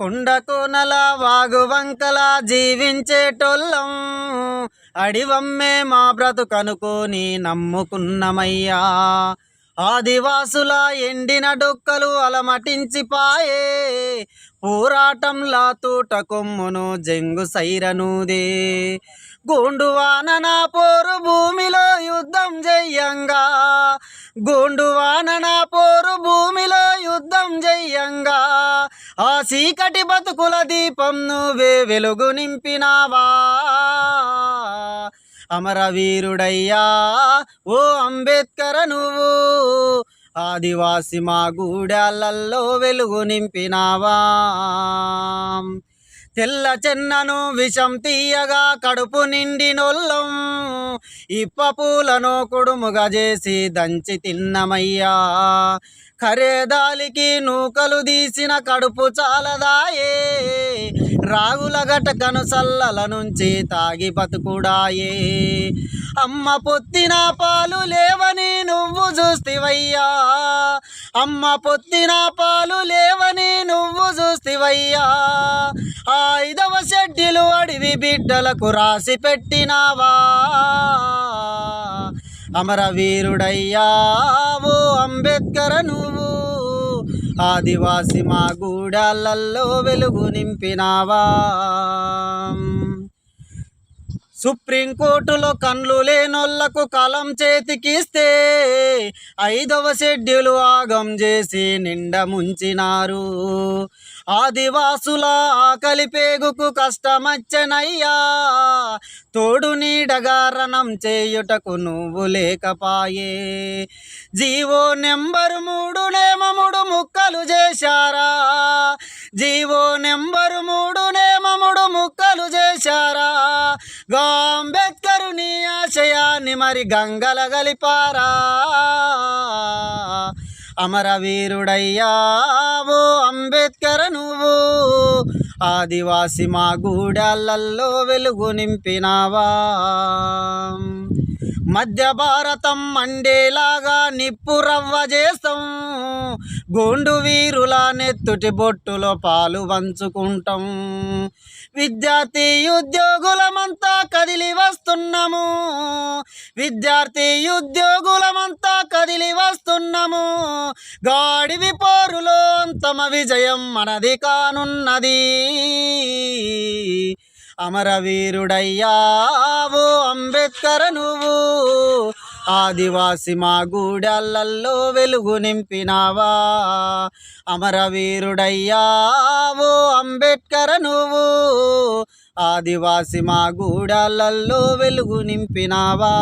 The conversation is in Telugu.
కొండకు నల వాగు జీవించేటోళ్ళం. అడివమ్మే మా బ్రతుకనుకోని నమ్ముకున్నమయ్యా. ఆదివాసుల ఎండిన డొక్కలు అలమటించిపాయే పోరాటంలా తూట కొమ్మును జంగు సైరనుదే. గోండువాన నా పోరు భూమిలో యుద్ధం జయ్యంగా. గోండువాన నా పోరు భూమిలో యుద్ధం జయ్యంగా. ఆ చీకటి బతుకుల దీపం నువ్వే వెలుగు నింపినావా? అమరవీరుడయ్యా ఓ అంబేద్కర్ నువ్వు ఆదివాసి మా గూడాలల్లో వెలుగు నింపినావా? తెల్ల చెన్నను విషం తీయగా కడుపు నిండి నొల్లం. ఇప్ప పూలను కుడుముగా చేసి దంచి తిన్నమయ్యా. ఖరేదాలికి నూకలు తీసిన కడుపు చాలదాయే. రాగుల గటకను సల్లల నుంచి తాగి బతుకుడాయే. అమ్మ పొత్తిన పాలు లేవని నువ్వు చూస్తివయ్యా. అమ్మ పొత్తిన పాలు లేవని నువ్వు చూస్తివయ్యా. ఐదవ షెడ్యూలు అడివి బిడ్డలకు రాసి పెట్టినావా. అమరవీరుడయ్యా ఓ అంబేద్కర్ నువ్వు. ఆదివాసి మా గూడాలల్లో వెలుగు నింపినావా. సుప్రీంకోర్టులో కండ్లు లేనోళ్ళకు కలం చేతికిస్తే ఐదవ షెడ్యూలు ఆగం చేసి నిండ ముంచినారు. ఆదివాసుల ఆకలి పేగుకు కష్టమచ్చనయ్యా తోడు నీడగారణం చేయుటకు నువ్వు లేకపాయే. జీవో నెంబరు మూడు నేమముడు ముక్కలు చేశారా? జీవో నెంబరు మూడు నేమముడు ముక్కలు చేశారా? గా అంబేద్కరు నీ ఆశయాన్ని మరి గంగల గలిపారా. అమరవీరుడయ్యా ఓ అంబేద్కర్ నువ్వు ఆదివాసి మా గూడాలల్లో వెలుగు నింపినావా. మధ్య భారతం మండేలాగా నిప్పు రవ్వ చేస్తాం గోండు వీరుల నెత్తుటి బొట్టులో పాలు పంచుకుంటాం. విద్యార్థి ఉద్యోగుల కదిలి వస్తున్నాము విద్యార్థి ఉద్యోగులమంతా కదిలి వస్తున్నాము గాడివి పోరులో తమ విజయం మనది కానున్నది. అమరవీరుడయ్యా ఓ అంబేద్కర్ నువ్వు ఆదివాసి మా గూడాలల్లో వెలుగు నింపినావా. అమరవీరుడయ్యా ఓ అంబేద్కర్ నువ్వు ఆదివాసి మా గూడాలల్లో వెలుగు నింపినావా?